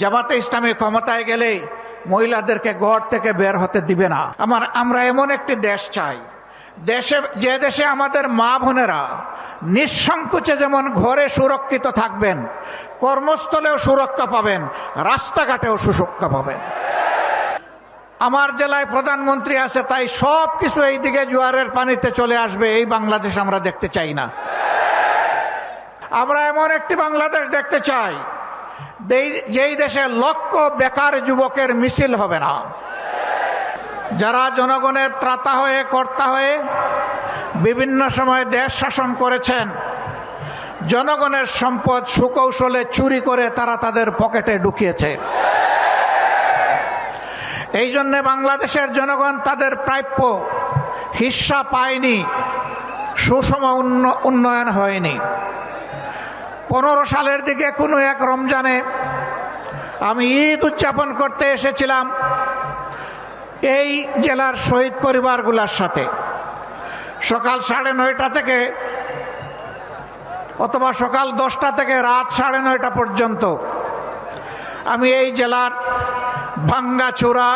জামাতে ইসলামী ক্ষমতায় গেলে মহিলাদেরকে ঘর থেকে বের হতে দিবে না। আমার, আমরা এমন একটি দেশ চাই। দেশে, যে দেশে আমাদের মা বোনেরা নিঃসংকোচে যেমন ঘরে সুরক্ষিত থাকবেন, কর্মস্থলেও সুরক্ষা পাবেন, রাস্তাঘাটেও সুরক্ষা পাবেন। আমার জেলায় প্রধানমন্ত্রী আছে, তাই সব কিছু এই দিকে জোয়ারের পানিতে চলে আসবে, এই বাংলাদেশ আমরা দেখতে চাই না। আমরা এমন একটি বাংলাদেশ দেখতে চাই যেই- দেশে লক্ষ বেকার যুবকের মিছিল হবে না, যারা জনগণের ত্রাতা হয়ে, কর্তা হয়ে বিভিন্ন সময় দেশ শাসন করেছেন, জনগণের সম্পদ সুকৌশলে চুরি করে তারা তাদের পকেটে ঢুকিয়েছে। এই জন্য বাংলাদেশের জনগণ তাদের প্রাপ্য হিস্সা পায়নি, সুষম উন্ন- উন্নয়ন হয়নি। পনেরো সালের দিকে কোনো এক রমজানে আমি ঈদ উদযাপন করতে এসেছিলাম এই জেলার শহীদ পরিবারগুলোর সাথে। সকাল সাড়ে নয়টা থেকে অথবা সকাল দশটা থেকে রাত সাড়ে নয়টা পর্যন্ত আমি এই জেলার ভাঙ্গাচূড়া,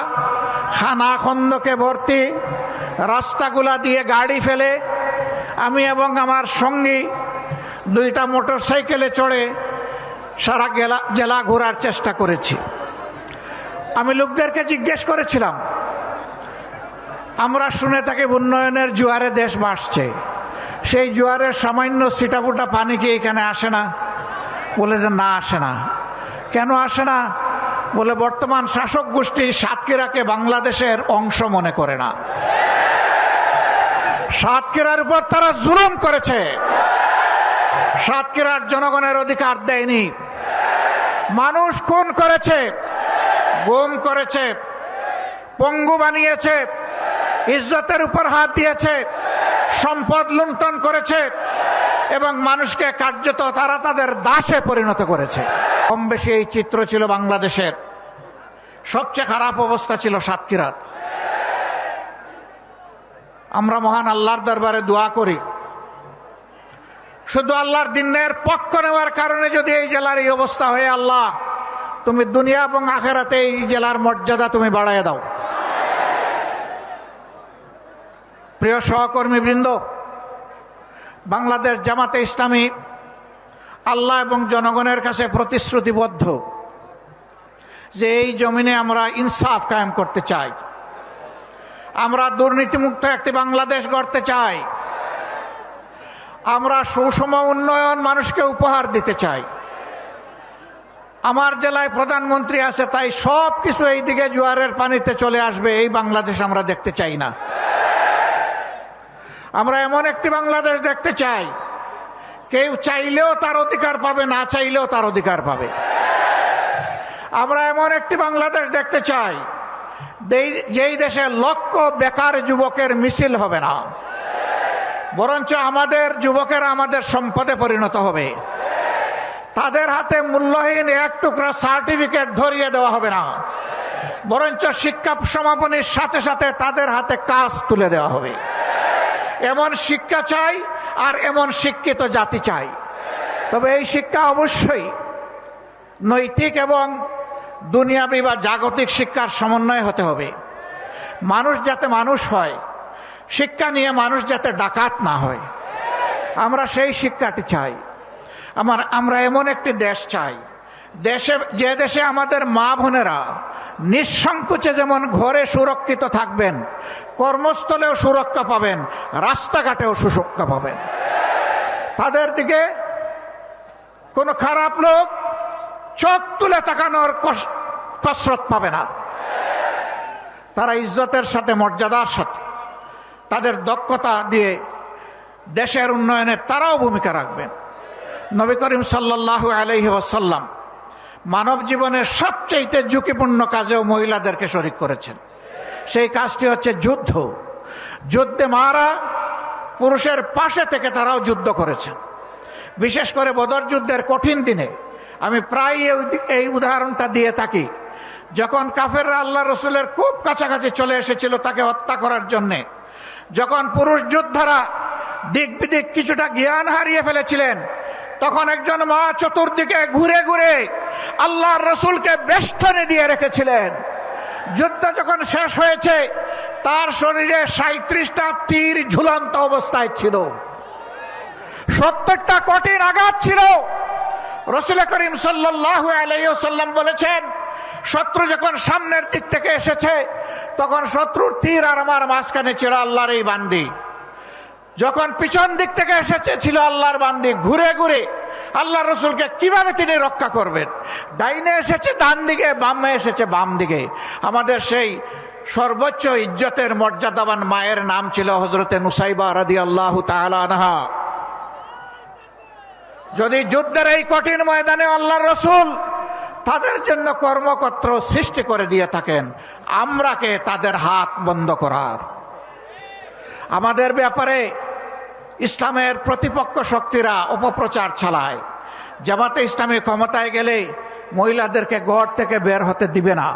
খানাখন্দকে ভর্তি রাস্তাগুলা দিয়ে গাড়ি ফেলে আমি এবং আমার সঙ্গী দুইটা মোটর সাইকেলে চড়ে সারা গেলা জেলা ঘোরার চেষ্টা করেছি। আমি লোকদেরকে জিজ্ঞেস করেছিলাম, আমরা শুনে থাকি উন্নয়নের জোয়ারে দেশ বাসছে সেই জোয়ারের সামান্য সিটাফুটা পানি কি এখানে আসে না? বলে যে, না, আসে না। কেন আসে না? বলে, বর্তমান শাসক গোষ্ঠী সাতক্ষীরাকে বাংলাদেশের অংশ মনে করে না। সাতক্ষীরার উপর তারা জুলুম করেছে। সাতক্ষীরার জনগণের অধিকার দেয়নি। মানুষ খুন করেছে, গুম করেছে, পঙ্গু বানিয়েছে, ইজ্জতের উপর হাত দিয়েছে, সম্পদ লুণ্ঠন করেছে এবং মানুষকে কার্যত তারা তাদের দাসে পরিণত করেছে। কম বেশি এই চিত্র ছিল বাংলাদেশের। সবচেয়ে খারাপ অবস্থা ছিল সাতক্ষীরার। আমরা মহান আল্লাহর দরবারে দোয়া করি। শুধু আল্লাহর দিনের পক্ষ নেওয়ার কারণে যদি এই জেলার এই অবস্থা হয়ে, আল্লাহ, তুমি দুনিয়া এবং আখেরাতে এই জেলার মর্যাদা তুমি বাড়াইয়া দাও। প্রিয় সহকর্মীবৃন্দ, বাংলাদেশ জামাতে ইসলামী আল্লাহ এবং জনগণের কাছে প্রতিশ্রুতিবদ্ধ যে এই জমিনে আমরা ইনসাফ কায়েম করতে চাই। আমরা দুর্নীতিমুক্ত একটি বাংলাদেশ গড়তে চাই। আমরা সুষম উন্নয়ন মানুষকে উপহার দিতে চাই। আমার জেলায় প্রধানমন্ত্রী আছে, তাই সব কিছু এই দিকে জোয়ারের পানিতে চলে আসবে, এই বাংলাদেশ আমরা দেখতে চাই না। আমরা এমন একটি বাংলাদেশ দেখতে চাই, কেউ চাইলেও তার অধিকার পাবে, না চাইলেও তার অধিকার পাবে। আমরা এমন একটি বাংলাদেশ দেখতে চাই, যেই- দেশে লক্ষ বেকার যুবকের মিছিল হবে না। বরঞ্চ আমাদের যুবকেরা আমাদের সম্পদে পরিণত হবে। তাদের হাতে মূল্যহীন এক টুকরা সার্টিফিকেট ধরিয়ে দেওয়া হবে না। বরঞ্চ শিক্ষা সমাপনীর সাথে সাথে তাদের হাতে কাজ তুলে দেওয়া হবে। এমন শিক্ষা চাই আর এমন শিক্ষিত জাতি চাই। তবে এই শিক্ষা অবশ্যই নৈতিক এবং দুনিয়াবি বা জাগতিক শিক্ষার সমন্বয় হতে হবে। মানুষ যাতে মানুষ হয় শিক্ষা নিয়ে মানুষ যাতে ডাকাত না হয়। আমরা সেই শিক্ষাটি চাই। আমার, আমরা এমন একটি দেশ চাই। দেশে, যে দেশে আমাদের মা বোনেরা নিঃসংকোচে যেমন ঘরে সুরক্ষিত থাকবেন, কর্মস্থলেও সুরক্ষা পাবেন, রাস্তাঘাটেও সুরক্ষা পাবেন। তাদের দিকে কোনো খারাপ লোক চোখ তুলে তাকানোর কস- কসরত পাবে না। তারা ইজ্জতের সাথে, মর্যাদার সাথে। তাদের দক্ষতা দিয়ে দেশের উন্নয়নে তারাও ভূমিকা রাখবেন। নবী করিম সাল্লাহ আলহি ওয়াসাল্লাম মানব জীবনের সবচেয়ে ঝুঁকিপূর্ণ কাজেও মহিলাদেরকে শরিক করেছেন। সেই কাজটি হচ্ছে যুদ্ধ। যুদ্ধে মারা পুরুষের পাশে থেকে তারাও যুদ্ধ করেছেন। বিশেষ করে বদর যুদ্ধের কঠিন দিনে আমি প্রায় এই উদাহরণটা দিয়ে থাকি। যখন কাফেররা আল্লাহ রসুলের খুব কাছাকাছি চলে এসেছিল তাকে হত্যা করার জন্যে যখন পুরুষ যোদ্ধারা দিক বিদিক কিছুটা জ্ঞান হারিয়ে ফেলেছিলেন, তখন একজন মা চতুর্দিকে ঘুরে ঘুরে আল্লাহর রসুলকে বেষ্টনে দিয়ে রেখেছিলেন। যুদ্ধ যখন শেষ হয়েছে, তার শরীরে সাঁত্রিশটা তীর ঝুলন্ত অবস্থায় ছিল। সত্তরটা কঠিন আঘাত ছিল। রসুল করিম সাল্লাহ আলাইসাল্লাম বলেছেন শত্রু যখন সামনের দিক থেকে এসেছে, তখন শত্রুর তীর আর আমার মাঝখানে ছিল আল্লাহর এই বান্দি। যখন পিছন দিক থেকে এসেছে, ছিল আল্লাহর বান্দি। ঘুরে ঘুরে আল্লাহ রসুলকে কীভাবে তিনি রক্ষা করবেন? ডাইনে এসেছে, ডান দিকে, বামে এসেছে, বাম দিকে। আমাদের সেই সর্বোচ্চ ইজ্জতের মর্যাদাবান মায়ের নাম ছিল হজরতে নুসাইবা রাদি আল্লাহ তাহা যদি যুদ্ধের এই কঠিন ময়দানে আল্লাহর রসুল তাদের জন্য কর্মকর্ত সৃষ্টি করে দিয়ে থাকেন। আমরাকে তাদের হাত বন্ধ করার। আমাদের ব্যাপারে ইসলামের প্রতিপক্ষ শক্তিরা অপপ্রচার চালায়। জামাতে ইসলামী ক্ষমতায় গেলে মহিলাদেরকে গড় থেকে বের হতে দিবে না।